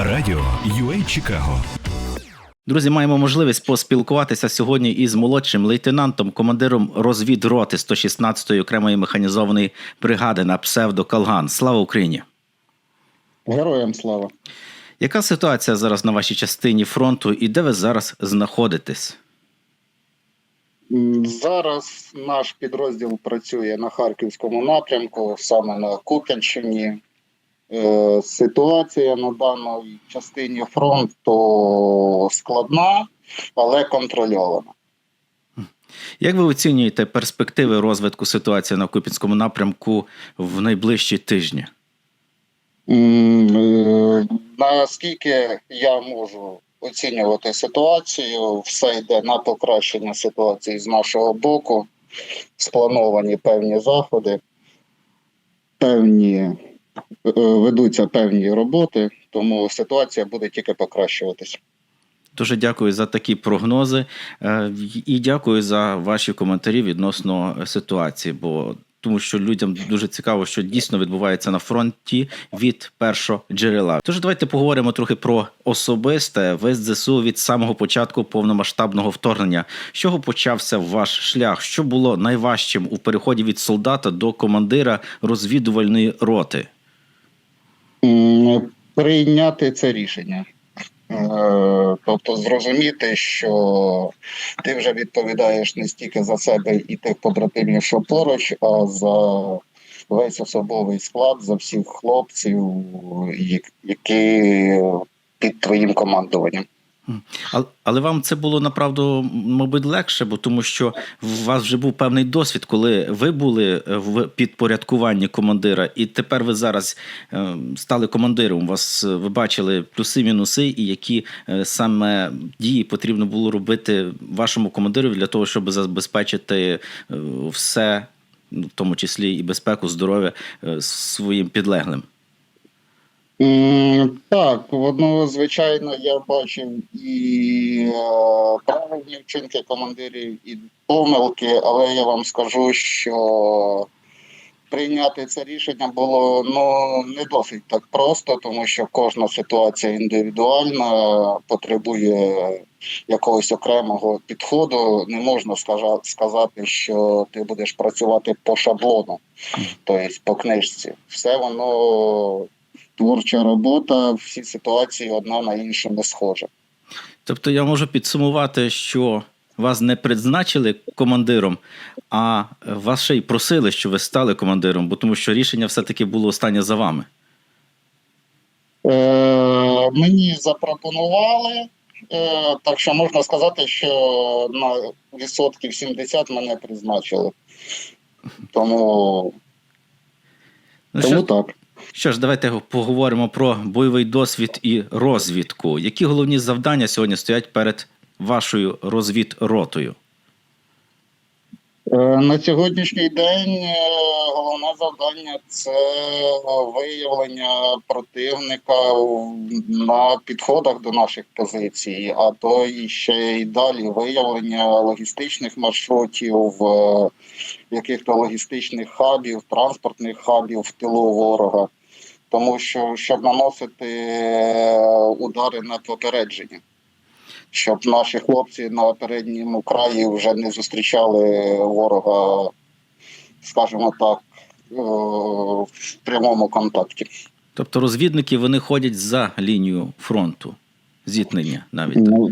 Радіо UA Чикаго Друзі, маємо можливість поспілкуватися сьогодні із молодшим лейтенантом, командиром розвідроти 116-ї окремої механізованої бригади на псевдо Калган. Слава Україні! Героям слава. Яка ситуація зараз на вашій частині фронту і де ви зараз знаходитесь? Зараз наш підрозділ працює на харківському напрямку, саме на Куп'янщині. Е, Ситуація на даній частині фронту складна, але контрольована. Як ви оцінюєте перспективи розвитку ситуації на Купінському напрямку в найближчі тижні? Е, Наскільки я можу оцінювати ситуацію, все йде на покращення ситуації з нашого боку. Сплановані певні заходи, певні ведуться певні роботи, тому ситуація буде тільки покращуватись. Дуже дякую за такі прогнози е, і дякую за ваші коментарі відносно ситуації. Бо тому, що людям дуже цікаво, що дійсно відбувається на фронті від першого джерела. Тож давайте поговоримо трохи про особисте. З ЗСУ від самого початку повномасштабного вторгнення. З чого почався ваш шлях? Що було найважчим у переході від солдата до командира розвідувальної роти? Прийняти це рішення. Е, Тобто зрозуміти, що ти вже відповідаєш не стільки за себе і тих побратимів, що поруч, а за весь особовий склад, за всіх хлопців, які під твоїм командуванням. Але, вам це було направду, мабуть, легше, бо тому що у вас вже був певний досвід, коли ви були в підпорядкуванні командира, і тепер ви зараз е, стали командиром. Вас е, ви бачили плюси, мінуси, і які е, саме дії потрібно було робити вашому командиру для того, щоб забезпечити е, все, в тому числі і безпеку, здоров'я е, своїм підлеглим. Так, воно, звичайно, я бачив і е, правильні вчинки командирів, і помилки, але я вам скажу, що прийняти це рішення було ну не досить так просто, тому що кожна ситуація індивідуальна, потребує якогось окремого підходу. Не можна сказати, що ти будеш працювати по шаблону, тобто по книжці. Все воно творча робота, всі ситуації одна на іншу не схожа. Тобто я можу підсумувати, що вас не призначили командиром, а вас ще й просили, що ви стали командиром, бо тому що рішення все-таки було останнє за вами. Е, мені запропонували, е, так що можна сказати, що на відсотків 70 мене призначили. Тому, Ну, тому що, так. Що ж, давайте поговоримо про бойовий досвід і розвідку. Які головні завдання сьогодні стоять перед вашою розвідротою? Е, На сьогоднішній день е, головне завдання це виявлення противника на підходах до наших позицій, а то і ще й далі виявлення логістичних маршрутів, е, яких-то логістичних хабів, транспортних хабів в тилу ворога. Тому що щоб наносити удари на попередження, щоб наші хлопці на передньому краї вже не зустрічали ворога, скажімо так, е, в прямому контакті. Тобто розвідники вони ходять за лінію фронту, зіткнення навіть. так. Ну,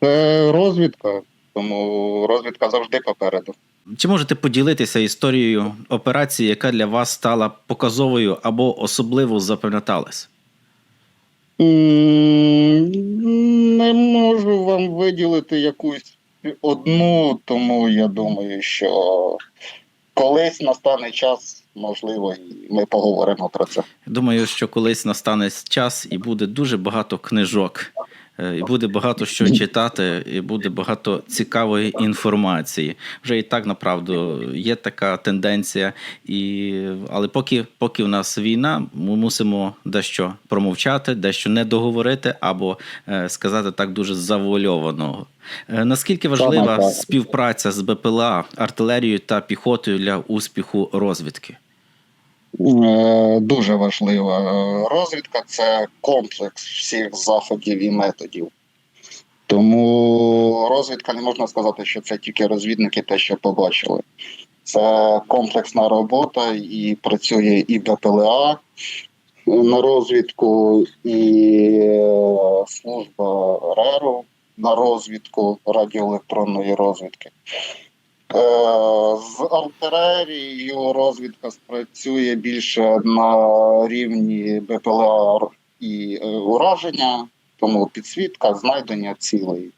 Це розвідка, тому розвідка завжди попереду. Чи можете поділитися історією операції, яка для вас стала показовою або особливо запам'яталась? Не можу вам виділити якусь одну, тому я думаю, що колись настане час, можливо, і ми поговоримо про це. Думаю, що колись настане час і буде дуже багато книжок, і буде багато що читати, і буде багато цікавої інформації. Вже і так направду є така тенденція. І... Але поки, поки в нас війна, ми мусимо дещо промовчати, дещо не договорити або е, сказати так дуже завуальовано. Е, Наскільки важлива співпраця з БПЛА, артилерією та піхотою для успіху розвідки? Е, Дуже важлива Е, розвідка це комплекс всіх заходів і методів. Тому розвідка не можна сказати, що це тільки розвідники, те, що побачили. Це комплексна робота, і працює і БПЛА на розвідку, і е, служба РЕРу на розвідку радіоелектронної розвідки. Е, З артилерією розвідка спрацює більше на рівні БПЛА і е, ураження, тому підсвітка, знайдення цілей.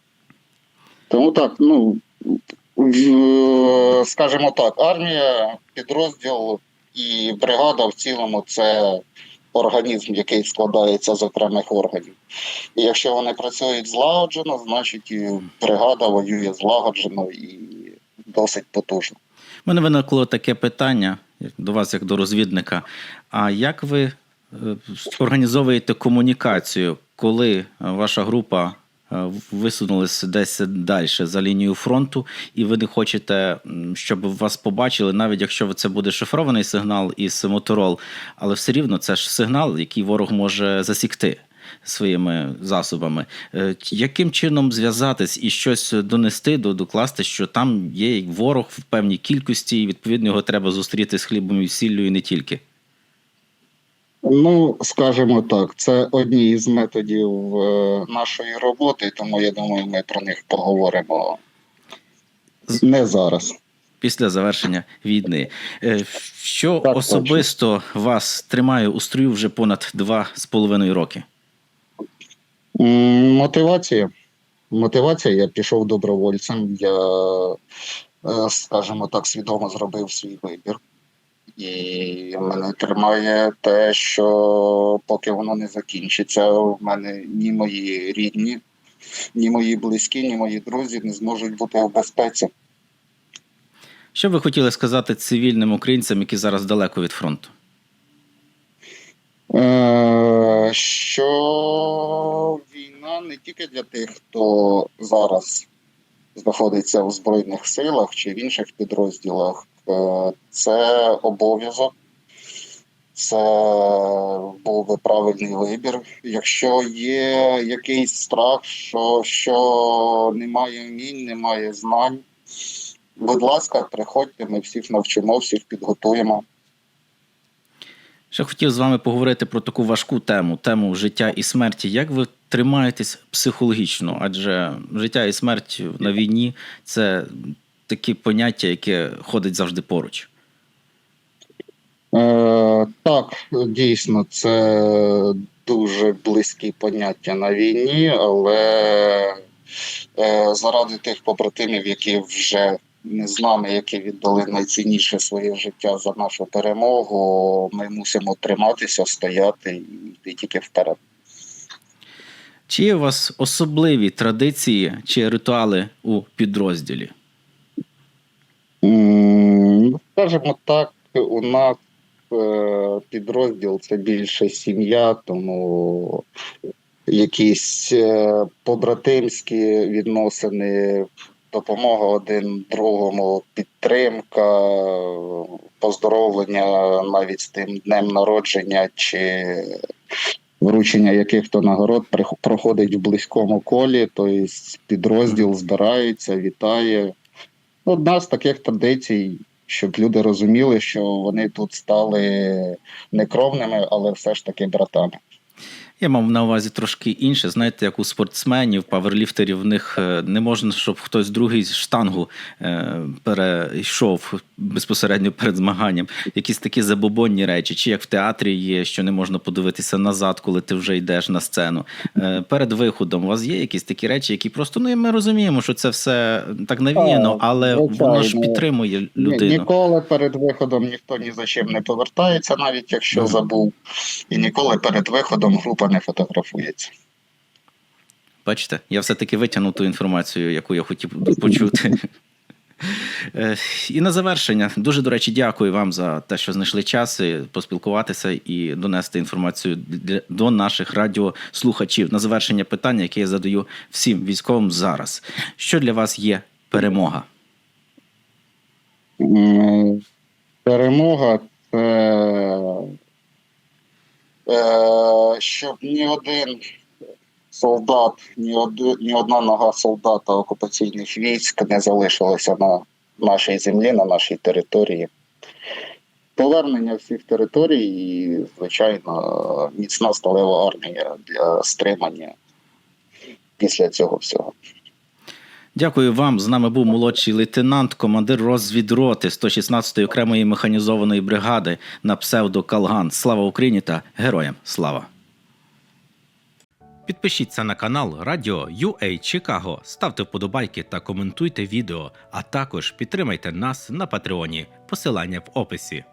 Тому так, ну скажімо так, армія, підрозділ і бригада в цілому це організм, який складається з окремих органів. І якщо вони працюють злагоджено, значить і бригада воює злагоджено і досить потужно. У мене виникло таке питання до вас, як до розвідника. А як ви е, організовуєте комунікацію, коли е, ваша група е, висунулася десь далі за лінією фронту, і ви не хочете, щоб вас побачили, навіть якщо це буде шифрований сигнал із моторол, але все рівно це ж сигнал, який ворог може засікти. Своїми засобами, Е, яким чином зв'язатись і щось донести, докласти, що там є ворог в певній кількості, і відповідно його треба зустріти з хлібом і сіллю, і не тільки. Ну, скажімо так, це одні із методів е, нашої роботи, тому я думаю, ми про них поговоримо не зараз. Після завершення війни. Е, Що Так, особисто вас тримає у строю вже понад два з половиною роки? Мотивація. Мотивація, я пішов добровольцем, я, е, скажімо так, свідомо зробив свій вибір. І мене тримає те, що поки воно не закінчиться, в мене ні мої рідні, ні мої близькі, ні мої друзі не зможуть бути в безпеці. Що ви хотіли сказати цивільним українцям, які зараз далеко від фронту? Е, що війна не тільки для тих, хто зараз знаходиться у Збройних силах чи в інших підрозділах, Е, це обов'язок, це був би правильний вибір. Якщо є якийсь страх, що, що немає вмінь, немає знань, будь ласка, приходьте, ми всіх навчимо, всіх підготуємо. Ще хотів з вами поговорити про таку важку тему тему життя і смерті. Як ви тримаєтесь психологічно? Адже життя і смерть на війні це такі поняття, яке ходить завжди поруч. Е, так, дійсно, це дуже близькі поняття на війні, але е, заради тих побратимів, які вже з нами, які віддали найцінніше своє життя за нашу перемогу, ми мусимо триматися, стояти і йти тільки вперед. Чи є у вас особливі традиції чи ритуали у підрозділі? Скажімо так, у нас е, підрозділ це більше сім'я, тому якісь е, побратимські відносини, допомога один другому, підтримка, поздоровлення навіть з тим днем народження чи вручення яких-то нагород проходить в близькому колі, тобто підрозділ збирається, вітає. Одна з таких традицій, щоб люди розуміли, що вони тут стали не кровними, але все ж таки братами. Я мав на увазі трошки інше. Знаєте, як у спортсменів, паверліфтерів, в них е, не можна, щоб хтось другий штангу е, перейшов безпосередньо перед змаганням. Якісь такі забобонні речі, чи як в театрі є, що не можна подивитися назад, коли ти вже йдеш на сцену. Е, Перед виходом у вас є якісь такі речі, які просто ну ми розуміємо, що це все так навіяно, але воно ж підтримує людину. Ніколи перед виходом ніхто ні за чим не повертається, навіть якщо забув. І ніколи перед виходом група не фотографується. Бачите, я все-таки витягнув ту інформацію, яку я хотів почути. Е, І на завершення, дуже до речі, дякую вам за те, що знайшли час поспілкуватися і донести інформацію до наших радіослухачів. На завершення питання, яке я задаю всім військовим зараз. Що для вас є перемога? Перемога це щоб ні один солдат, ні, од, ні одна нога солдата окупаційних військ не залишилася на нашій землі, на нашій території. Повернення всіх територій і, звичайно, міцна сталева армія для стримання після цього всього. Дякую вам. З нами був молодший лейтенант, командир розвідроти 116-ї окремої механізованої бригади на псевдо Калган. Слава Україні та героям слава! Підпишіться на канал Радіо UA Чикаго, ставте вподобайки та коментуйте відео, а також підтримайте нас на Патреоні. Посилання в описі.